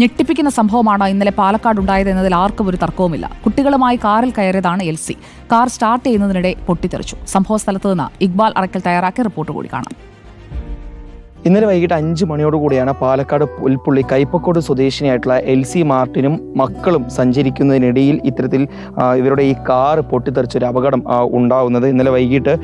ഞെട്ടിപ്പിക്കുന്ന സംഭവമാണ് ഇന്നലെ പാലക്കാട് ഉണ്ടായത് എന്നതിൽ ആർക്കും ഒരു തർക്കവുമില്ല. കുട്ടികളുമായി കാറിൽ കയറിയതാണ് എൽസി. കാർ സ്റ്റാർട്ട് ചെയ്യുന്നതിനിടെ പൊട്ടിത്തെറിച്ചു. സംഭവ സ്ഥലത്ത് നിന്ന് ഇക്ബാൽ അറക്കൽ തയ്യാറാക്കിയ റിപ്പോർട്ട് കൂടി കാണാം. ഇന്നലെ വൈകിട്ട് അഞ്ച് മണിയോടുകൂടിയാണ് പാലക്കാട് പുൽപ്പുള്ളി കൈപ്പക്കോട് സ്വദേശിനിയായിട്ടുള്ള എൽ സി മാർട്ടിനും മക്കളും സഞ്ചരിക്കുന്നതിനിടയിൽ ഇത്തരത്തിൽ ഇവരുടെ ഈ കാർ പൊട്ടിത്തെറിച്ചൊരു അപകടം ഉണ്ടാകുന്നത് ഇന്നലെ വൈകിട്ട്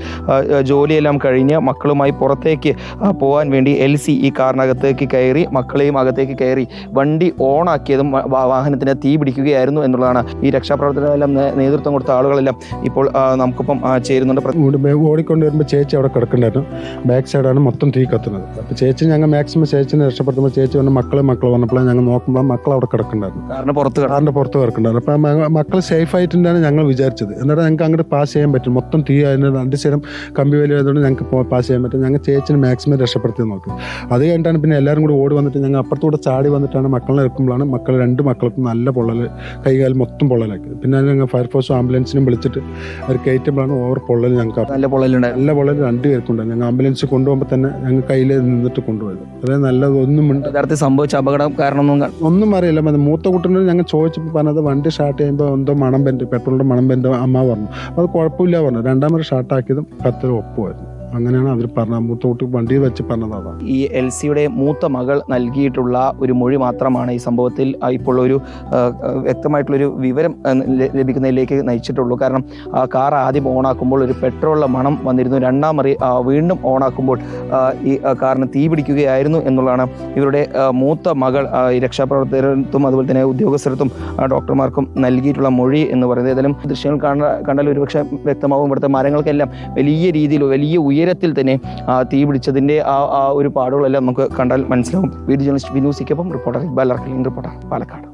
ജോലിയെല്ലാം കഴിഞ്ഞ് മക്കളുമായി പുറത്തേക്ക് പോകാൻ വേണ്ടി എൽ സി ഈ കാറിനകത്തേക്ക് കയറി മക്കളെയും അകത്തേക്ക് കയറി വണ്ടി ഓണാക്കിയതും വാഹനത്തിന് തീ പിടിക്കുകയായിരുന്നു എന്നുള്ളതാണ് ഈ രക്ഷാപ്രവർത്തനമെല്ലാം നേ- നേതൃത്വം കൊടുത്ത ആളുകളെല്ലാം ഇപ്പോൾ നമുക്കിപ്പം ചേരുന്നുണ്ട്. ഓടിക്കൊണ്ട് വരുമ്പോൾ ചേച്ചി അവിടെ കിടക്കണ്ടായിരുന്നു. ബാക്ക് സൈഡാണ് മൊത്തം തീ കത്തുന്നത്. ചേച്ചി ഞങ്ങൾ മാക്സിമം ചേച്ചിനെ രക്ഷപ്പെടുത്തുമ്പോൾ ചേച്ചി വന്ന മക്കളെ മക്കൾ വന്നപ്പോൾ ഞങ്ങൾ നോക്കുമ്പോൾ മക്കൾ അവിടെ കിടക്കുന്നുണ്ടായിരുന്നു. കാരണം പുറത്ത്. കാറിന്റെ പുറത്ത് കിടക്കുന്നുണ്ടായിരുന്നു. അപ്പോൾ മക്കൾ സേഫ് ആയിട്ടുണ്ടാണ് ഞങ്ങൾ വിചാരിച്ചത്. എന്നിട്ട് ഞങ്ങൾക്ക് അങ്ങോട്ട് പാസ് ചെയ്യാൻ പറ്റും. മൊത്തം തീ അതിന് രണ്ട് സ്ഥലം കമ്പി വലിയ ആയതുകൊണ്ട് ഞങ്ങൾക്ക് പാസ് ചെയ്യാൻ പറ്റും. ഞങ്ങൾ ചേച്ചിനെ മാക്സിമം രക്ഷപ്പെടുത്തി നോക്കും. അത് കഴിഞ്ഞിട്ടാണ് പിന്നെ എല്ലാവരും കൂടി ഓടി വന്നിട്ട് ഞങ്ങൾ അപ്പുറത്തൂടെ ചാടി വന്നിട്ടാണ് മക്കളെ എടുക്കുമ്പോഴാണ് മക്കൾ രണ്ട് മക്കൾക്കും നല്ല പൊള്ളൽ കൈകാൽ മൊത്തം പൊള്ളലാക്കി. പിന്നെ ഞങ്ങൾ ഫയർഫോഴ്സും ആംബുലൻസിനും വിളിച്ചിട്ട് അവർ കയറ്റുമ്പോഴാണ് ഓവർ പൊള്ളൽ ഞങ്ങൾക്ക്. നല്ല പൊള്ളലുണ്ട് നല്ല പൊള്ളൽ രണ്ട് പേർക്കുണ്ടായിരുന്നു ഞങ്ങൾ ആംബുലൻസ് കൊണ്ടുപോകുമ്പോൾ തന്നെ ഞങ്ങൾ കയ്യിൽ നിന്നിട്ട് കൊണ്ടുപോയത്. അതായത് നല്ലതൊന്നും ഉണ്ട് യഥാർത്ഥത്തിൽ സംഭവിച്ച അപകടം കാരണമൊന്നും ഒന്നും അറിയില്ല. മറ്റേ മൂത്ത കുട്ടനോട് ഞങ്ങൾ ചോദിച്ചപ്പോൾ പറഞ്ഞത് വണ്ടി സ്റ്റാർട്ട് ചെയ്യുമ്പോൾ എന്തോ മണം പെന്റ് പെട്രോളിന്റെ മണം പെന്റ് അമ്മ പറഞ്ഞു. അത് കുഴപ്പമില്ല പറഞ്ഞു. രണ്ടാമത് സ്റ്റാർട്ടാക്കിയതും കത്തിൽ ഒപ്പുമായിരുന്നു. അങ്ങനെയാണ് അവർ പറഞ്ഞത്. മൂത്തോട്ട് വണ്ടി വെച്ച് പറഞ്ഞത് അതാണ് ഈ എൽ സിയുടെ മൂത്ത മകൾ നൽകിയിട്ടുള്ള ഒരു മൊഴി മാത്രമാണ് ഈ സംഭവത്തിൽ ഇപ്പോൾ ഒരു വ്യക്തമായിട്ടുള്ള ഒരു വ്യക്തമായിട്ടുള്ളൊരു വിവരം ലഭിക്കുന്നതിലേക്ക് നയിച്ചിട്ടുള്ളൂ. കാരണം കാർ ആദ്യം ഓണാക്കുമ്പോൾ ഒരു പെട്രോളിലെ മണം വന്നിരുന്നു. രണ്ടാം മറി വീണ്ടും ഓണാക്കുമ്പോൾ ഈ കാറിന് തീ പിടിക്കുകയായിരുന്നു എന്നുള്ളതാണ് ഇവരുടെ മൂത്ത മകൾ ഈ രക്ഷാപ്രവർത്തകർക്കും അതുപോലെ തന്നെ ഉദ്യോഗസ്ഥർക്കും ഡോക്ടർമാർക്കും നൽകിയിട്ടുള്ള മൊഴി എന്ന് പറയുന്നത്. ഏതായാലും ദൃശ്യങ്ങൾ കണ്ടാൽ ഒരുപക്ഷെ വ്യക്തമാവും. ഇവിടുത്തെ മരങ്ങൾക്കെല്ലാം വലിയ രീതിയിൽ വലിയ ഉയരത്തിൽ തന്നെ ആ, തീ പിടിച്ചതിന്റെ ആ ആ ഒരു പാടുകളെല്ലാം നമുക്ക് കണ്ടാൽ മനസ്സിലാവും. വീഡിയോ ജേണലിസ്റ്റ് വിനു സിക്കൊപ്പം റിപ്പോർട്ടർ ഇക്ബാൽ അർക്കലിൻ റിപ്പോർട്ടർ പാലക്കാട്.